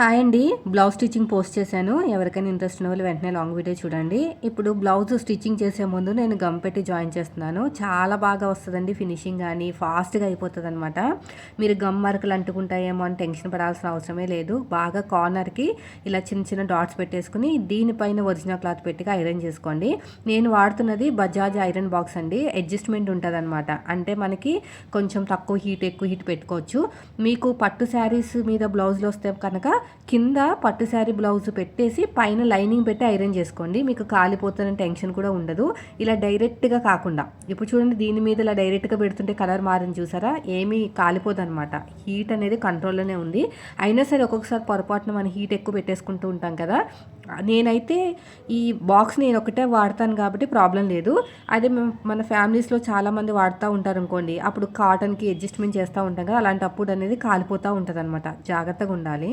Hi అండి. Blouse stitching post చేశాను. ఎవరికైనా ఇంట్రెస్ట్ ఉన్న వాళ్ళు వెంటనే లాంగ్ వీడియో చూడండి. ఇప్పుడు బ్లౌజ్ స్టిచ్చింగ్ చేసే ముందు నేను గమ్ పెట్టి జాయిన్ చేస్తున్నాను. చాలా బాగా వస్తుందండి ఫినిషింగ్ కానీ ఫాస్ట్గా అయిపోతుంది అనమాట మీరు గమ్ మార్కులు అంటుకుంటాయేమో అని టెన్షన్ పడాల్సిన అవసరమే లేదు. బాగా కార్నర్కి ఇలా చిన్న చిన్న డాట్స్ పెట్టేసుకుని దీనిపైన ఒరిజినల్ క్లాత్ పెట్టిగా ఐరన్ చేసుకోండి. నేను వాడుతున్నది బజాజ్ ఐరన్ బాక్స్ అండి. అడ్జస్ట్మెంట్ ఉంటుంది అనమాట అంటే మనకి కొంచెం తక్కువ హీట్ ఎక్కువ హీట్ పెట్టుకోవచ్చు. మీకు పట్టు శారీస్ మీద బ్లౌజ్లు వస్తే కనుక కింద పట్టు శారీ బ్లౌజ్ పెట్టేసి పైన లైనింగ్ పెట్టి ఐరన్ చేసుకోండి. మీకు కాలిపోతున్న టెన్షన్ కూడా ఉండదు. ఇలా డైరెక్ట్గా కాకుండా. ఇప్పుడు చూడండి దీని మీద ఇలా డైరెక్ట్గా పెడుతుంటే కలర్ మారింది చూసారా? ఏమీ కాలిపోదు అనమాట హీట్ అనేది కంట్రోల్లోనే ఉంది. అయినా సరే ఒక్కొక్కసారి పొరపాటున మనం హీట్ ఎక్కువ పెట్టేసుకుంటూ ఉంటాం కదా. నేనైతే ఈ బాక్స్ నేను ఒకటే వాడతాను కాబట్టి ప్రాబ్లం లేదు. అదే మన ఫ్యామిలీస్లో చాలామంది వాడుతూ ఉంటారు అనుకోండి అప్పుడు కాటన్కి అడ్జస్ట్మెంట్ చేస్తూ ఉంటాం కదా. అలాంటప్పుడు అనేది కాలిపోతూ ఉంటుంది అనమాట జాగ్రత్తగా ఉండాలి.